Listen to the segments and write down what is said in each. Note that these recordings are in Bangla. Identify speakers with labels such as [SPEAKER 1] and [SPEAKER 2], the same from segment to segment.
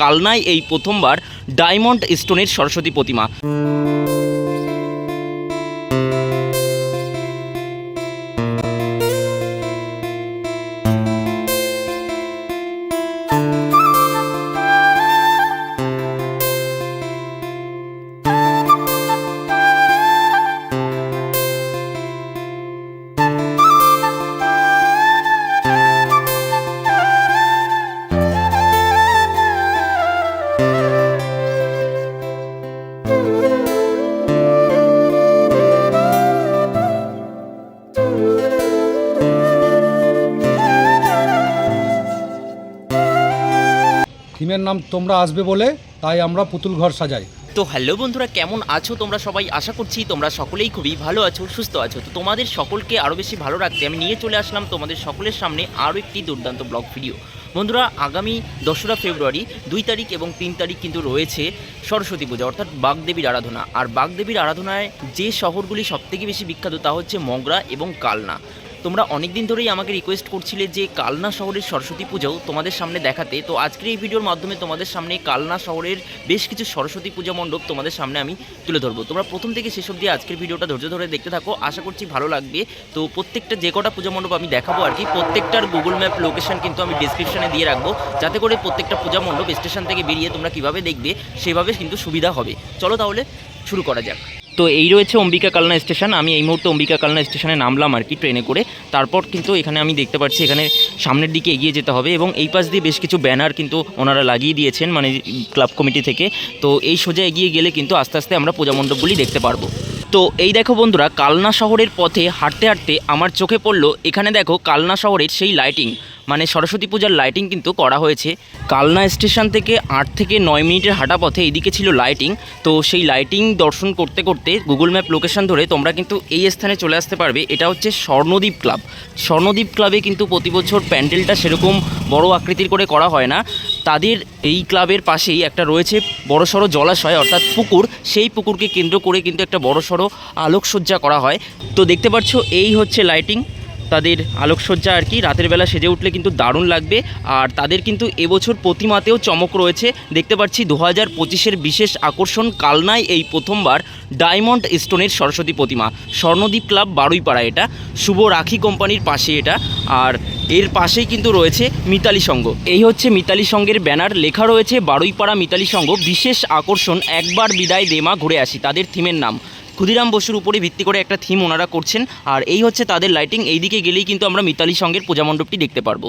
[SPEAKER 1] কালনায় এই প্রথমবার ডায়মন্ড স্টোনের সরস্বতী প্রতিমা।
[SPEAKER 2] নাম তোমরা আসবে বলে তাই আমরা পুতুল ঘর সাজাই।
[SPEAKER 1] তো হ্যালো বন্ধুরা, কেমন আছো? তোমরা সবাই আশা করছি তোমরা সকলেই খুবই ভালো আছো, সুস্থ আছো। তো তোমাদের সকলকে আরও বেশি ভালো রাখতে আমি নিয়ে চলে আসলাম তোমাদের সকলের সামনে আরও একটি দুর্দান্ত ব্লগ ভিডিও। বন্ধুরা, আগামী দোসরা ফেব্রুয়ারি দুই তারিখ এবং তিন তারিখ কিন্তু রয়েছে সরস্বতী পূজা, অর্থাৎ বাগদেবীর আরাধনা। আর বাগদেবীর আরাধনায় যে শহরগুলি সবথেকে বেশি বিখ্যাত তা হচ্ছে মগরা এবং কালনা। তোমরা অনেক দিন ধরেই আমাকে রিকোয়েস্ট করছিলে যে কালনা শহরের সরস্বতী পুজোও তোমাদের সামনে দেখাতে। তো আজকের এই ভিডিওর মাধ্যমে তোমাদের সামনে কালনা শহরের বেশ কিছু সরস্বতী পূজা মণ্ডপ তোমাদের সামনে আমি তুলে ধরবো। তোমরা প্রথম থেকে শেষ অবধি আজকের ভিডিওটা ধৈর্য ধরে দেখতে থাকো। আশা করছি ভালো লাগবে। তো প্রত্যেকটা যে কটা পূজা মণ্ডপ আমি দেখাবো আর কি, প্রত্যেকটার গুগল ম্যাপ লোকেশন কিন্তু আমি ডিসক্রিপশনে দিয়ে রাখব, যাতে করে প্রত্যেকটা পূজা মণ্ডপ স্টেশন থেকে বেরিয়ে তোমরা কীভাবে দেখবে, সেভাবে কিন্তু সুবিধা হবে। চলো তাহলে শুরু করা যাক। তো এই রয়েছে অম্বিকা কালনা স্টেশন। আমি এই মুহূর্তে অম্বিকা কালনা স্টেশনে নামলাম আর কি ট্রেনে করে। তারপর কিন্তু এখানে আমি দেখতে পাচ্ছি এখানে সামনের দিকে এগিয়ে যেতে হবে এবং এই পাশ দিয়ে বেশ কিছু ব্যানার কিন্তু ওনারা লাগিয়ে দিয়েছেন মানে ক্লাব কমিটি থেকে। তো এই সোজা এগিয়ে গেলে কিন্তু আস্তে আস্তে আমরা পূজা মণ্ডপগুলি দেখতে পারব। তো এই দেখো বন্ধুরা, কালনা শহরের পথে হাঁটতে হাঁটতে আমার চোখে পড়ল, এখানে দেখো কালনা শহরের সেই লাইটিং মানে সরস্বতী পূজার লাইটিং কিন্তু করা হয়েছে। কালনা স্টেশন থেকে আট থেকে নয় মিনিটের হাঁটা পথে এইদিকে ছিল লাইটিং তো সেই লাইটিং দর্শন করতে করতে গুগল ম্যাপ লোকেশন ধরে তোমরা কিন্তু এই স্থানে চলে আসতে পারবে। এটা হচ্ছে স্বর্ণদ্বীপ ক্লাব স্বর্ণদ্বীপ ক্লাবে কিন্তু প্রতি বছর প্যান্ডেলটা সেরকম বড় আকৃতির করে করা হয় না। তাদের এই ক্লাবের পাশেই একটা রয়েছে বড়সড় জলাশয়, অর্থাৎ পুকুর। সেই পুকুরকে কেন্দ্র করে কিন্তু একটা বড়সড় আলোকসজ্জা করা হয়। তো দেখতে পাচ্ছ, এই হচ্ছে লাইটিং তাদের আলোকসজ্জা আর কি, রাতের বেলা সেজে উঠলে কিন্তু দারুণ লাগবে। আর তাদের কিন্তু এবছর প্রতিমাতেও চমক রয়েছে। দেখতে পাচ্ছি দু হাজার পঁচিশের বিশেষ আকর্ষণ কালনায় এই প্রথমবার ডায়মন্ড স্টোনের সরস্বতী প্রতিমা। স্বর্ণদ্বীপ ক্লাব বারুইপাড়া এটা, শুভ রাখি কোম্পানির পাশে এটা। আর এর পাশেই কিন্তু রয়েছে মিতালি সংঘ এই হচ্ছে মিতালি সংঘের ব্যানার। লেখা রয়েছে বারুইপাড়া মিতালি সংঘ বিশেষ আকর্ষণ, একবার বিদায় দেমা ঘুরে আসি। তাদের থিমের নাম। ক্ষুদিরাম বসুর উপরে ভিত্তি করে একটা থিম ওনারা করছেন। আর এই হচ্ছে তাদের লাইটিং এইদিকে গেলেই কিন্তু আমরা মিতালি সঙ্গের পূজা মণ্ডপটি দেখতে পারব।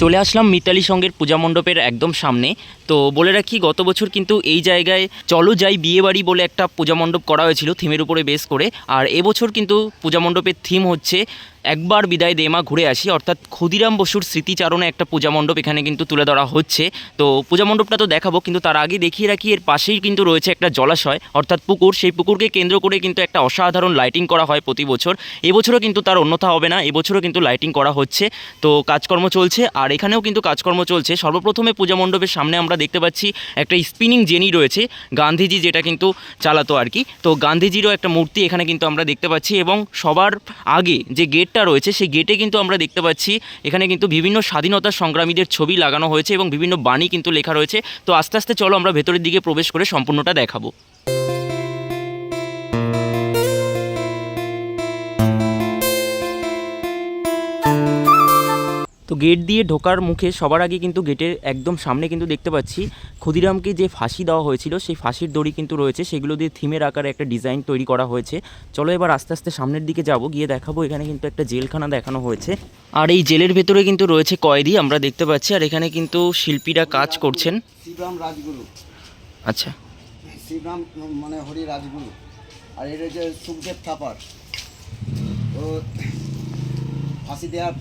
[SPEAKER 1] চলে আসলাম মিতালি সঙ্গের পূজা মণ্ডপের একদম সামনে। তো বলে রাখি, গত বছর কিন্তু এই জায়গায় চলো যাই বিয়ে বাড়ি বলে একটা পূজা মণ্ডপ করা হয়েছিল থিমের উপরে বেস করে। আর এবছর কিন্তু পূজা মণ্ডপের থিম হচ্ছে একবার বিদায় দেমা ঘুরে আসি। অর্থাৎ ক্ষুদিরাম বসুর স্মৃতিচারণে একটা পূজা মণ্ডপ এখানে কিন্তু তুলে ধরা হচ্ছে। তো পূজা মণ্ডপটা তো দেখাবো, কিন্তু তার আগে দেখিয়ে রাখি, এর পাশেই কিন্তু রয়েছে একটা জলাশয়। অর্থাৎ পুকুর, সেই পুকুরকে কেন্দ্র করে কিন্তু একটা অসাধারণ লাইটিং করা হয় প্রতি বছর। এবছরও কিন্তু তার অন্যথা হবে না, এবছরও কিন্তু লাইটিং করা হচ্ছে। তো কাজকর্ম চলছে, আর এখানেও কিন্তু কাজকর্ম চলছে। সর্বপ্রথমে পূজা মণ্ডপের সামনে আমরা দেখতে পাচ্ছি একটা স্পিনিং জেনি রয়েছে, গান্ধীজি যেটা কিন্তু চালাতো আর কি। তো গান্ধীজিরও একটা মূর্তি এখানে কিন্তু আমরা দেখতে পাচ্ছি এবং সবার আগে যে গেটটা রয়েছে, সেই গেটে কিন্তু আমরা দেখতে পাচ্ছি, এখানে কিন্তু বিভিন্ন স্বাধীনতা সংগ্রামীদের ছবি লাগানো হয়েছে এবং বিভিন্ন বাণী কিন্তু লেখা রয়েছে। তো আস্তে আস্তে চলো আমরা ভেতরের দিকে প্রবেশ করে সম্পূর্ণটা দেখাবো। তো গেট দিয়ে ঢোকার মুখে সবার আগে কিন্তু গেটের একদম সামনে কিন্তু দেখতে পাচ্ছি ক্ষুদিরামকে যে ফাঁসি দেওয়া হয়েছিল সেই ফাঁসির দড়ি কিন্তু রয়েছে। সেগুলো দিয়ে থিমের আকারে একটা ডিজাইন তৈরি করা হয়েছে। চলো এবার আস্তে আস্তে সামনের দিকে যাব গিয়ে দেখাবো এখানে কিন্তু একটা জেলখানা দেখানো হয়েছে। আর এই জেলের ভেতরে কিন্তু রয়েছে কয়েদি আমরা দেখতে পাচ্ছি। আর এখানে কিন্তু শিল্পীরা কাজ করছেন।
[SPEAKER 3] শ্রীরাম রাজগুরু।
[SPEAKER 1] আচ্ছা।
[SPEAKER 3] শ্রীরাম মানে হরি রাজগুরু। আর এটা হচ্ছে সুখদেব থাপার। ফাঁসি দেওয়ার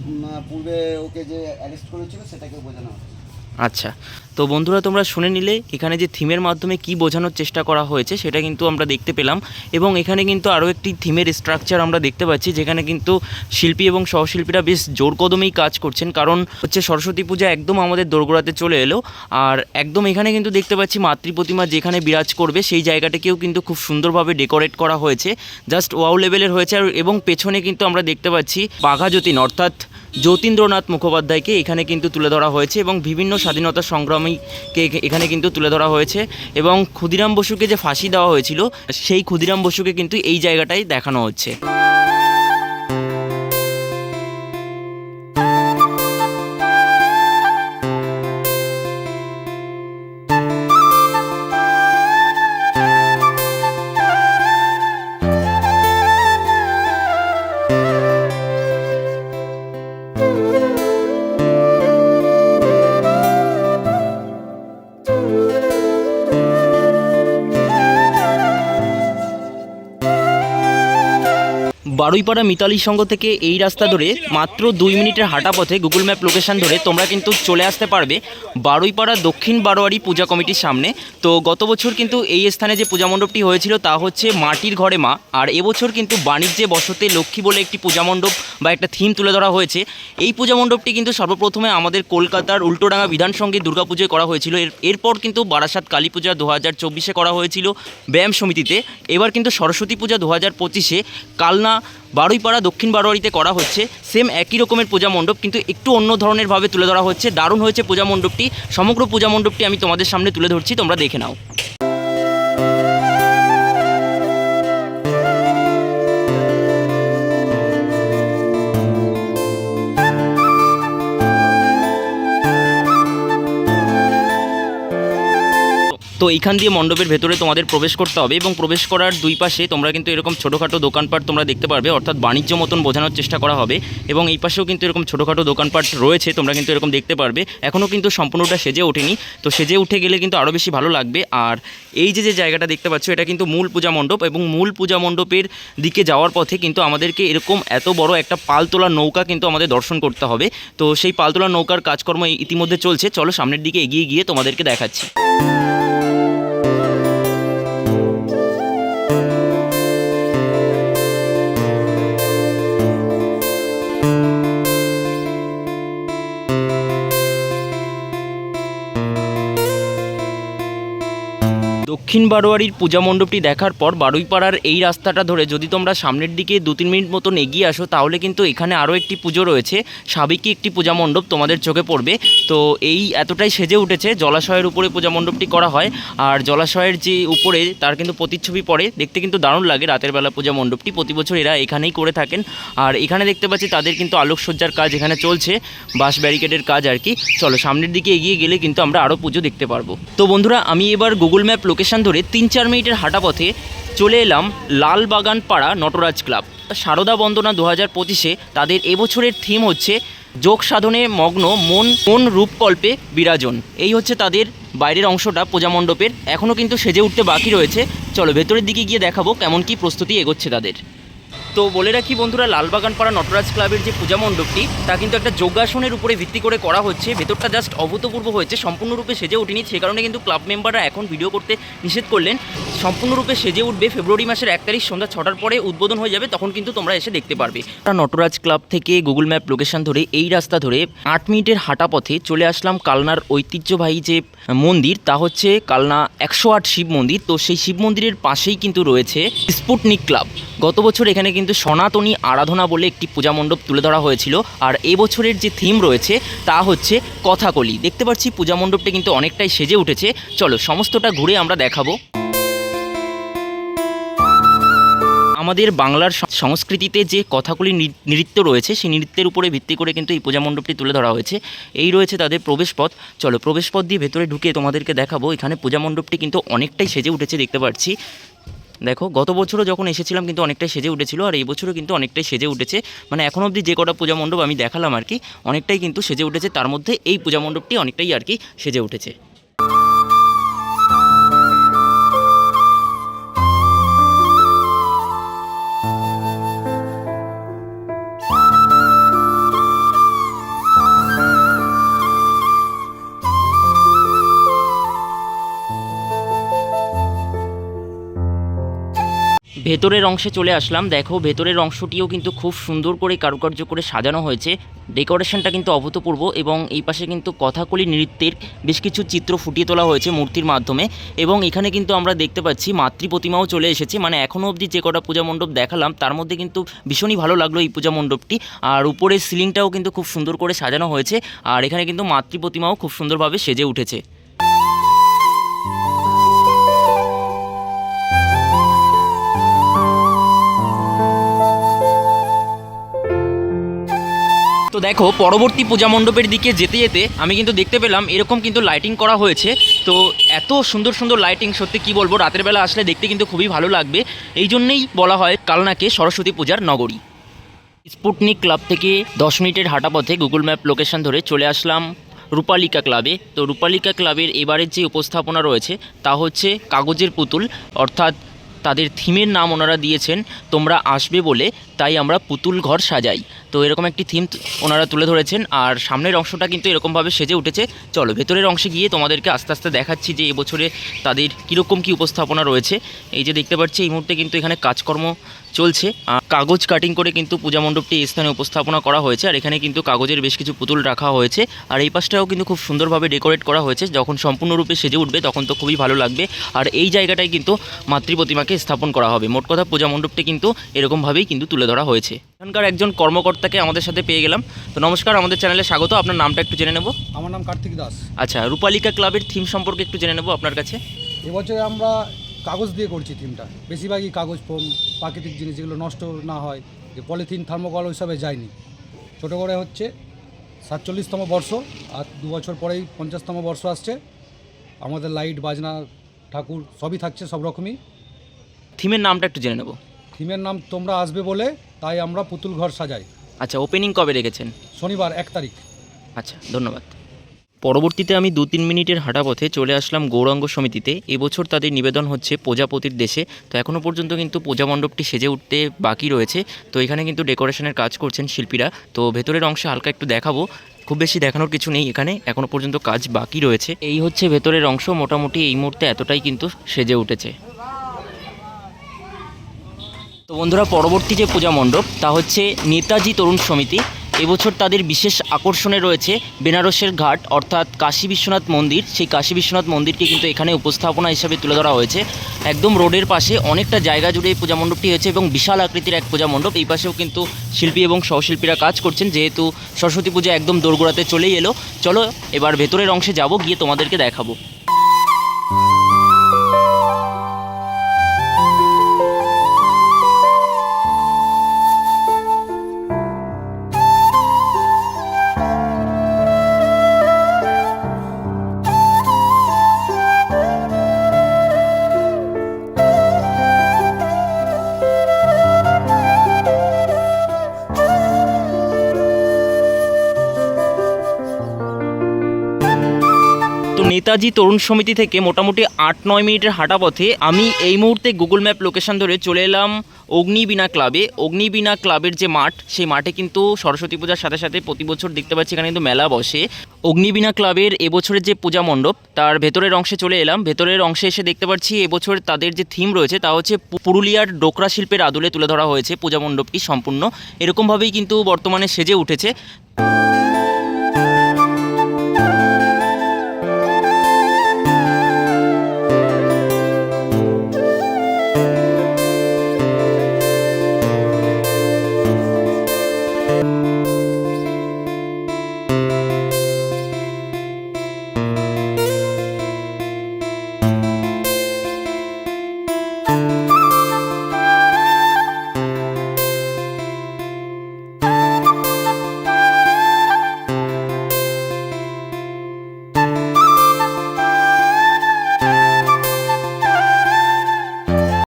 [SPEAKER 3] পূর্বে ওকে যে অ্যারেস্ট করেছিল সেটাকে বোঝানো হচ্ছে।
[SPEAKER 1] আচ্ছা। তো বন্ধুরা, তোমরা শুনে নিলে এখানে যে থিমের মাধ্যমে কি বোঝানোর চেষ্টা করা হয়েছে সেটা কিন্তু আমরা দেখতে পেলাম এবং এখানে কিন্তু আরও একটি থিমের স্ট্রাকচার আমরা দেখতে পাচ্ছি যেখানে কিন্তু শিল্পী এবং সহশিল্পীরা বেশ জোর কদমেই কাজ করছেন। কারণ হচ্ছে সরস্বতী পূজা একদম আমাদের দোরগোড়াতে চলে এলো আর একদম এখানে কিন্তু দেখতে পাচ্ছি মাতৃ প্রতিমা যেখানে বিরাজ করবে সেই জায়গাটাকেও কিন্তু খুব সুন্দরভাবে ডেকোরেট করা হয়েছে। জাস্ট ওয়াও লেভেলের হয়েছে আর এবং পেছনে কিন্তু আমরা দেখতে পাচ্ছি বাঘা যতীন অর্থাৎ যতীন্দ্রনাথ মুখোপাধ্যায়কে এখানে কিন্তু তুলে ধরা হয়েছে এবং বিভিন্ন স্বাধীনতা সংগ্রামীকে এখানে কিন্তু তুলে ধরা হয়েছে এবং ক্ষুদিরাম বসুকে যে ফাঁসি দেওয়া হয়েছিল, সেই ক্ষুদিরাম বসুকে কিন্তু এই জায়গাটাই দেখানো হচ্ছে। বারুইপাড়া মিতালি সংঘ থেকে এই রাস্তা ধরে মাত্র দুই মিনিটের হাঁটা পথে গুগল ম্যাপ লোকেশন ধরে তোমরা কিন্তু চলে আসতে পারবে বারুইপাড়া দক্ষিণ বারোয়ারি পূজা কমিটির সামনে। তো গত বছর কিন্তু এই স্থানে যে পূজা মণ্ডপটি হয়েছিল তা হচ্ছে মাটির ঘরে মা। আর এবছর কিন্তু বাণিজ্যে বসতে লক্ষ্মী বলে একটি পূজা মণ্ডপ বা একটা থিম তুলে ধরা হয়েছে। এই পূজা মণ্ডপটি কিন্তু সর্বপ্রথমে আমাদের কলকাতার উল্টোডাঙ্গা বিধান সঙ্গে দুর্গাপুজোয় করা হয়েছিল। এর এরপর কিন্তু বারাসাত কালী পূজা দু হাজার চব্বিশে করা হয়েছিল ব্যায়াম সমিতিতে। এবার কিন্তু সরস্বতী পূজা দু হাজার পঁচিশে। কালনা বারুইপাড়া দক্ষিণ বারোয়ারিতে করা হচ্ছে। সেম একই রকমের পূজা মণ্ডপ, কিন্তু একটু অন্য ধরনের ভাবে তুলে ধরা হচ্ছে। দারুণ হয়েছে পূজা মণ্ডপটি। সমগ্র পূজা মণ্ডপটি আমি তোমাদের সামনে তুলে ধরছি, তোমরা দেখে নাও। তো এইখান দিয়ে মণ্ডপের ভেতরে তোমাদের প্রবেশ করতে হবে এবং প্রবেশ করার দুই পাশে তোমরা কিন্তু এরকম ছোটোখাটো দোকানপাট তোমরা দেখতে পারবে, অর্থাৎ বাণিজ্য মতন বোঝানোর চেষ্টা করা হবে এবং এই পাশেও কিন্তু এরকম ছোটোখাটো দোকানপাট রয়েছে, তোমরা কিন্তু এরকম দেখতে পারবে। এখনও কিন্তু সম্পূর্ণটা সেজে ওঠেনি, তো সেজে উঠে গেলে কিন্তু আরও বেশি ভালো লাগবে। আর এই যে যে জায়গাটা দেখতে পাচ্ছ, এটা কিন্তু মূল পূজা মণ্ডপ এবং মূল পূজা মণ্ডপের দিকে যাওয়ার পথে কিন্তু আমাদেরকে এরকম এত বড় একটা পালতোলা নৌকা কিন্তু আমাদের দর্শন করতে হবে। তো সেই পালতোলা নৌকার কাজকর্ম ইতিমধ্যে চলছে, চলো সামনের দিকে এগিয়ে গিয়ে তোমাদেরকে দেখাচ্ছি। দক্ষিণ বারোয়ারির পূজা মণ্ডপটি দেখার পর বারুইপাড়ার এই রাস্তাটা ধরে যদি তোমরা সামনের দিকে দু তিন মিনিট মতন এগিয়ে আসো, তাহলে কিন্তু এখানে আরও একটি পুজো রয়েছে। সাবেকি একটি পূজা মণ্ডপ তোমাদের চোখে পড়বে। তো এই এতটাই সেজে উঠেছে, জলাশয়ের উপরে পূজা মণ্ডপটি করা হয়। আর জলাশয়ের যে উপরে, তার কিন্তু প্রতিচ্ছবি পড়ে। দেখতে কিন্তু দারুণ লাগে রাতের বেলা পূজা মণ্ডপটি। প্রতি বছর এরা এখানেই করে থাকেন। আর এখানে দেখতে পাচ্ছি তাদের কিন্তু আলোকসজ্জার কাজ এখানে চলছে বাস ব্যারিকেডের কাজ আর কি। চলো সামনের দিকে এগিয়ে গেলে কিন্তু আমরা আরও পুজো দেখতে পারব। তো বন্ধুরা, আমি এবার গুগল ম্যাপ লোকেশন ধরে তিন চার মিনিটের হাঁটা পথে চলে এলাম লালবাগান পাড়া নটরাজ ক্লাব। সারদা বন্দনা দু হাজার পঁচিশে তাদের এবছরের থিম হচ্ছে যোগ সাধনে মগ্ন মন মন রূপকল্পে বিরাজন। এই হচ্ছে তাদের বাইরের অংশটা পূজা মণ্ডপের। এখনও কিন্তু সেজে উঠতে বাকি রয়েছে। চলো ভেতরের দিকে গিয়ে দেখাবো কেমন কি প্রস্তুতি এগোচ্ছে তাদের। তো বলে রাখি বন্ধুরা লালবাগান পাড়া নটরাজ ক্লাবের যে পূজা মণ্ডপটি, তা কিন্তু একটা যোগাসনের উপরে ভিত্তি করে করা হচ্ছে। ভেতরটা জাস্ট অভূতপূর্ব হয়েছে, সম্পূর্ণরূপে সেজে ওঠেনি। সে কারণে কিন্তু ক্লাব মেম্বাররা এখন ভিডিও করতে নিষেধ করলেন। সম্পূর্ণরূপে সেজে উঠবে ফেব্রুয়ারি মাসের এক তারিখ সন্ধ্যা ছটার পরে উদ্বোধন হয়ে যাবে, তখন কিন্তু তোমরা এসে দেখতে পারবে। নটরাজ ক্লাব থেকে গুগল ম্যাপ লোকেশন ধরে এই রাস্তা ধরে আট মিনিটের হাঁটা পথে চলে আসলাম কালনার ঐতিহ্যবাহী যে মন্দির, তা হচ্ছে কালনা একশো আট শিব মন্দির। তো সেই শিব মন্দিরের পাশেই কিন্তু রয়েছে স্পুটনিক ক্লাব। গত বছর এখানে কিন্তু সনাতনী আরাধনা বলে একটি পূজা মণ্ডপ তুলে ধরা হয়েছিল। আর এবছরের যে থিম রয়েছে, তা হচ্ছে কথাকলি। দেখতে পাচ্ছি পূজা মণ্ডপটা কিন্তু অনেকটাই সেজে উঠেছে। চলো, সমস্তটা ঘুরে আমরা দেখাবো। আমাদের বাংলার সংস্কৃতিতে যে কথাগুলি নৃত্য রয়েছে, সেই নৃত্যের উপরে ভিত্তি করে কিন্তু এই পূজা মণ্ডপটি তুলে ধরা হয়েছে। এই রয়েছে তাদের প্রবেশপথ। চলো, প্রবেশপথ দিয়ে ভেতরে ঢুকে তোমাদেরকে দেখাবো। এখানে পূজা মণ্ডপটি কিন্তু অনেকটাই সেজে উঠেছে, দেখতে পাচ্ছি। দেখো, গত বছরও যখন এসেছিলাম কিন্তু অনেকটাই সেজে উঠেছিল, আর এই বছরও কিন্তু অনেকটাই সেজে উঠেছে। মানে এখন অবধি যে কটা পূজা মণ্ডপ আমি দেখালাম আর কি, অনেকটাই কিন্তু সেজে উঠেছে। তার মধ্যে এই পূজা মণ্ডপটি অনেকটাই আর কি সেজে উঠেছে। ভেতরের অংশে চলে আসলাম। দেখো, ভেতরের অংশটিও কিন্তু খুব সুন্দর করে কারুকার্য করে সাজানো হয়েছে। ডেকোরেশনটা কিন্তু অভূতপূর্ব এবং এই পাশে কিন্তু কথাকলি নৃত্যের বেশ কিছু চিত্র ফুটিয়ে তোলা হয়েছে মূর্তির মাধ্যমে এবং এখানে কিন্তু আমরা দেখতে পাচ্ছি মাতৃ প্রতিমাও চলে এসেছে। মানে এখনও অবধি যে কটা পূজা মণ্ডপ দেখালাম, তার মধ্যে কিন্তু ভীষণই ভালো লাগল এই পূজা মণ্ডপটি। আর উপরের সিলিংটাও কিন্তু খুব সুন্দর করে সাজানো হয়েছে। আর এখানে কিন্তু মাতৃ প্রতিমাও খুব সুন্দরভাবে সেজে উঠেছে। দেখো, পরবর্তী পূজা মণ্ডপের দিকে যেতে যেতে আমি কিন্তু দেখতে পেলাম এরকম কিন্তু লাইটিং করা হয়েছে। তো এত সুন্দর সুন্দর লাইটিং সত্যি কি বলব, রাতের বেলা আসলে দেখতে কিন্তু খুবই ভালো লাগবে। এই জন্যেই বলা হয় কালনাকে সরস্বতী পূজার নগরী। স্পুটনিক ক্লাব থেকে দশ মিনিটের হাঁটা পথে গুগল ম্যাপ লোকেশন ধরে চলে আসলাম রূপালিকা ক্লাবে তো রূপালিকা ক্লাবের এবারের যে উপস্থাপনা রয়েছে, তা হচ্ছে কাগজের পুতুল, অর্থাৎ তাদের থিমের নাম ওনারা দিয়েছেন, তোমরা আসবে বলে, তাই আমরা পুতুল ঘর সাজাই। তো এরকম একটি থিম ওনারা তুলে ধরেছেন, আর সামনের অংশটা কিন্তু এরকমভাবে সেজে উঠেছে। চলো, ভেতরের অংশে গিয়ে তোমাদেরকে আস্তে আস্তে দেখাচ্ছি যে এবছরে তাদের কীরকম কী উপস্থাপনা রয়েছে। এই যে দেখতে পাচ্ছি, এই মুহূর্তে কিন্তু এখানে কাজকর্ম চলছে। কাগজ কাটিং করে কিন্তু পূজা মণ্ডপটি এই স্থানে উপস্থাপনা করা হয়েছে। আর এখানে কিন্তু কাগজের বেশ কিছু পুতুল রাখা হয়েছে। আর এই পাশটাও কিন্তু খুব সুন্দরভাবে ডেকোরেট করা হয়েছে। যখন সম্পূর্ণরূপে সেজে উঠবে তখন তো খুবই ভালো লাগবে। আর এই জায়গাটায় কিন্তু মাতৃ প্রতিমাকে স্থাপন করা হবে। মোট কথা পূজা মণ্ডপটি কিন্তু এরকমভাবেই কিন্তু তুলে ধরা হয়েছে। এখানকার একজন কর্মকর্তাকে আমাদের সাথে পেয়ে গেলাম। তো নমস্কার আমাদের চ্যানেলে স্বাগত। আপনার নামটা একটু জেনে নেব।
[SPEAKER 2] আমার নাম কার্তিক দাস।
[SPEAKER 1] আচ্ছা রূপালিকা ক্লাবের থিম সম্পর্কে একটু জেনে নেব আপনার কাছে।
[SPEAKER 2] এবছরে আমরা কাগজ দিয়ে করছি থিমটা বেশিরভাগই কাগজ ফোম প্রাকৃতিক জিনিস যেগুলো নষ্ট না হয় যে পলিথিন থার্মোকল ওইসবে যায়নি। ছোটো করে হচ্ছে সাতচল্লিশতম বর্ষ আর দু বছর পরেই পঞ্চাশতম বর্ষ আসছে। আমাদের লাইট বাজনা ঠাকুর সবই থাকছে সব রকমই।
[SPEAKER 1] থিমের নামটা একটু জেনে নেব।
[SPEAKER 2] থিমের নাম তোমরা আসবে বলে তাই আমরা পুতুল ঘর সাজাই।
[SPEAKER 1] আচ্ছা ওপেনিং কবে রেখেছেন?
[SPEAKER 2] শনিবার এক তারিখ।
[SPEAKER 1] আচ্ছা ধন্যবাদ। পরবর্তীতে আমি দু তিন মিনিটের হাঁটা পথে চলে আসলাম গৌরাঙ্গ সমিতিতে। এবছর তাদের নিবেদন হচ্ছে প্রজাপতির দেশে। তো এখনও পর্যন্ত কিন্তু পূজা মণ্ডপটি সেজে উঠতে বাকি রয়েছে। তো এখানে কিন্তু ডেকোরেশনের কাজ করছেন শিল্পীরা। তো ভেতরের অংশে হালকা একটু দেখাবো। খুব বেশি দেখানোর কিছু নেই এখানে। এখনও পর্যন্ত কাজ বাকি রয়েছে। এই হচ্ছে ভেতরের অংশ। মোটামুটি এই মুহূর্তে এতটাই কিন্তু সেজে উঠেছে। তো বন্ধুরা, পরবর্তী যে পূজা মণ্ডপ, তা হচ্ছে নেতাজি তরুণ সমিতি। এবছর তাদের বিশেষ আকর্ষণে রয়েছে বেনারসের ঘাট, অর্থাৎ কাশী বিশ্বনাথ মন্দির। সেই কাশী বিশ্বনাথ মন্দিরকে কিন্তু এখানে উপস্থাপনা হিসাবে তুলে ধরা হয়েছে। একদম রোডের পাশে অনেকটা জায়গা জুড়ে এই পূজা মণ্ডপটি হয়েছে এবং বিশাল আকৃতির এক পূজা মণ্ডপ। এই পাশেও কিন্তু শিল্পী এবং সহশিল্পীরা কাজ করছেন, যেহেতু সরস্বতী পূজা একদম দোরগোড়াতে চলেই এলো। চলো এবার ভেতরের অংশে যাব, গিয়ে তোমাদেরকে দেখাবো। নেতাজি তরুণ সমিতি থেকে মোটামুটি আট নয় মিনিটের হাঁটা পথে আমি এই মুহূর্তে গুগল ম্যাপ লোকেশন ধরে চলে এলাম অগ্নিবীণা ক্লাবে। অগ্নিবীণা ক্লাবের যে মাঠ, সেই মাঠে কিন্তু সরস্বতী পূজার সাথে সাথে প্রতি বছর দেখতে পাচ্ছি এখানে কিন্তু মেলা বসে। অগ্নিবীণা ক্লাবের এবছরের যে পূজা মণ্ডপ, তার ভেতরের অংশে চলে এলাম। ভেতরের অংশে এসে দেখতে পাচ্ছি এবছর তাদের যে থিম রয়েছে, তা হচ্ছে পুরুলিয়ার ডোকরা শিল্পের আদলে তুলে ধরা হয়েছে। পূজা মণ্ডপটি সম্পূর্ণ। এরকমভাবেই কিন্তু বর্তমানে সেজে উঠেছে।